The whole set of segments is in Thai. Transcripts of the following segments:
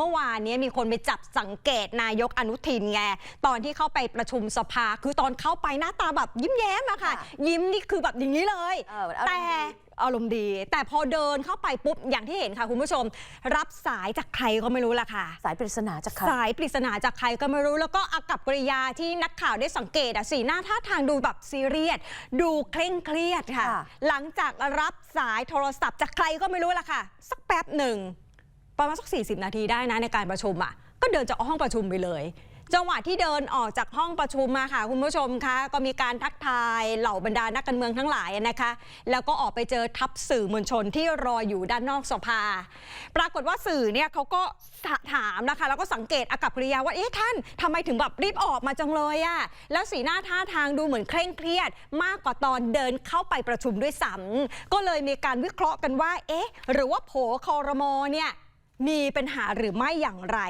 เมื่อวานนี้มีคนไปจับสังเกตนายกอนุทินไงตอนที่เข้าไปประชุมสภา คือตอนเข้าไปหน้าตาแบบยิ้มแย้มอะค่ะค่ะยิ้มนี่คือแบบอย่างนี้เลยเอออารมณ์แต่ดีอารมณ์ดี แต่พอเดินเข้าไปปุ๊บ อย่างที่เห็นค่ะคุณผู้ชม รับสายจากใครก็ไม่รู้ล่ะค่ะ สายปริศนาจากใครสายปริศนาจากใครก็ไม่รู้แล้วก็อากับกริยาที่นักข่าวได้สังเกตอะสีหน้าท่าทางดูแบบซีเรียสดูเคร่งเครียดค่ะค่ะหลังจากรับสายโทรศัพท์จากใครก็ไม่รู้ล่ะค่ะ สักแป๊บหนึ่ง ประมาณสัก 40 นาทีได้นะในการประชุมอะก็เดินจากห้องประชุมไปเลย จังหวะที่เดินออกจากห้องประชุมมาค่ะคุณผู้ชมคะก็มีการทักทายเหล่าบรรดานักการเมืองทั้งหลายนะคะ แล้วก็ออกไปเจอทัพสื่อมวลชนที่รออยู่ด้านนอกสภา ปรากฏว่าสื่อเนี่ยเขาก็ถามนะคะแล้วก็สังเกตอากับกริยาว่าเอ๊ะท่านทำไมถึงแบบรีบออกมาจังเลยอะแล้วสีหน้าท่าทางดูเหมือนเคร่งเครียด มากกว่าตอนเดินเข้าไปประชุมด้วยซ้ำก็เลยมีการวิเคราะห์กันว่า เอ๊ะ หรือว่าโผคอรมอเนี่ย มีปัญหาหรือไม่อย่างไร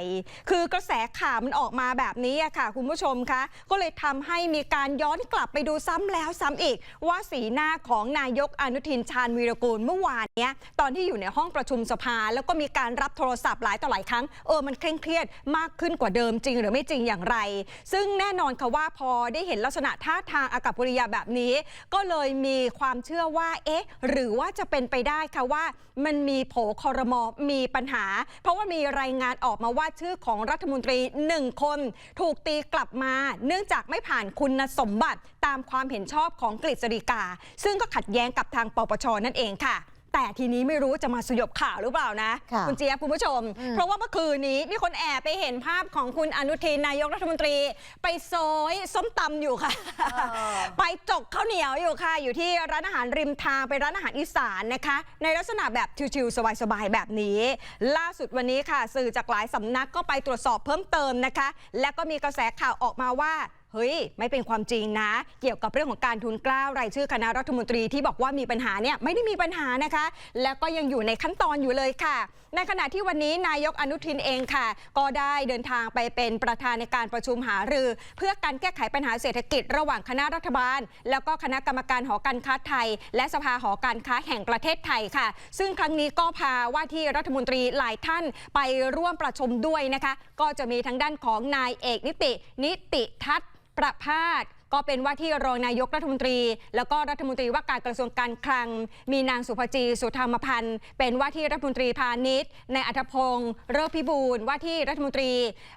คือกระแสข่าวมันออกมาแบบนี้ค่ะ คุณผู้ชมคะ ก็เลยทำให้มีการย้อนกลับไปดูซ้ำแล้วซ้ำอีก ว่าสีหน้าของนายกอนุทินชาญวีรกูลเมื่อวานเนี้ยตอนที่อยู่ในห้องประชุมสภา แล้วก็มีการรับโทรศัพท์หลายต่อหลายครั้งเออมันเคร่งเครียดมากขึ้นกว่าเดิมจริงหรือไม่จริงอย่างไร ซึ่งแน่นอนค่ะว่าพอได้เห็นลักษณะท่าทางอากับกิริยาแบบนี้ ก็เลยมีความเชื่อว่าเอ๊ะ หรือว่าจะเป็นไปได้ค่ะว่า มันมีโผคอรมอมีปัญหาเพราะว่ามีรายงานออกมาว่าชื่อของรัฐมนตรีหนึ่งคน ถูกตีกลับมา เนื่องจากไม่ผ่านคุณสมบัติตามความเห็นชอบของกฤษฎีกา ซึ่งก็ขัดแย้งกับทางปปชนั่นเองค่ะ แต่ทีนี้ไม่รู้จะมาสยบข่าวหรือเปล่านะค่ะณเจี๊ยบคุณผู้ชม เพราะว่าเมื่อคืนนี้มีคนแอบไปเห็นภาพของคุณอนุทินนายกรัฐมนตรี ไปโซยส้มตำอยู่ค่ะไปจกข้าวเหนียวอยู่ค่ะ อยู่ที่ร้านอาหารริมทางไปร้านอาหารอีสานนะคะ ในลักษณะแบบชิวๆสบายๆแบบนี้ ล่าสุดวันนี้ค่ะ สื่อจากหลายสำนักก็ไปตรวจสอบเพิ่มเติมนะคะ และก็มีกระแสข่าวออกมาว่า เฮ้ย ไม่เป็นความจริงนะ เกี่ยวกับเรื่องของการทุนกล้าวรายชื่อคณะรัฐมนตรีที่บอกว่ามีปัญหาเนี่ยไม่ได้มีปัญหานะคะ แล้วก็ยังอยู่ในขั้นตอนอยู่เลยค่ะ ในขณะที่วันนี้นายกอนุทินเองค่ะ ก็ได้เดินทางไปเป็นประธานในการประชุมหารือ เพื่อการแก้ไขปัญหาเศรษฐกิจระหว่างคณะรัฐบาล แล้วก็คณะกรรมการหอการค้าไทย และสภาหอการค้าแห่งประเทศไทยค่ะ ซึ่งครั้งนี้ก็พาว่าที่รัฐมนตรีหลายท่านไปร่วมประชุมด้วยนะคะ ก็จะมีทั้งด้านของนายเอกนิติ นิติทัศน์ ประพาส ก็เป็นว่าที่รองนายกรัฐมนตรี แล้วก็รัฐมนตรีว่าการกระทรวงการคลัง มีนางสุภจีสุธรรมพันธ์ เป็นว่าที่รัฐมนตรีพาณิชย์นายอัธพงศ์เริกพิบูลว่าที่รัฐมนตรี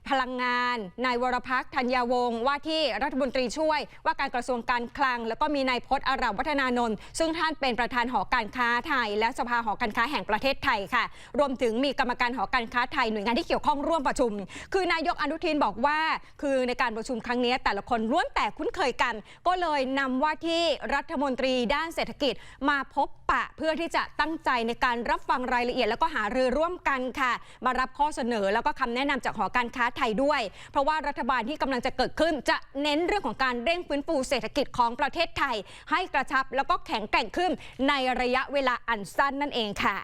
พลังงาน นายวรพักธัญญาวงศ์ว่าที่รัฐมนตรีช่วย ว่าการกระทรวงการคลัง แล้วก็มีนายพจน์อาราวัฒนานนท์ซึ่งท่านเป็นประธานหอการค้าไทย และสภาหอการค้าแห่งประเทศไทยค่ะ รวมถึงมีกรรมการหอการค้าไทยหน่วยงานที่เกี่ยวข้องร่วมประชุม คือนายกอนุทินบอกว่า คือในการประชุมครั้งนี้แต่ละคนล้วนแต่คุ้นเคยยกัน ก็เลยนำว่าที่รัฐมนตรีด้านเศรษฐกิจมาพบปะเพื่อที่จะตั้งใจในการรับฟังรายละเอียด แล้วก็หารือร่วมกันค่ะ มารับข้อเสนอแล้วก็คำแนะนำจากหอการค้าไทยด้วย เพราะว่ารัฐบาลที่กำลังจะเกิดขึ้น จะเน้นเรื่องของการเร่งฟื้นฟูเศรษฐกิจของประเทศไทย ให้กระชับแล้วก็แข็งแกร่งขึ้นในระยะเวลาอันสั้นนั่นเองค่ะ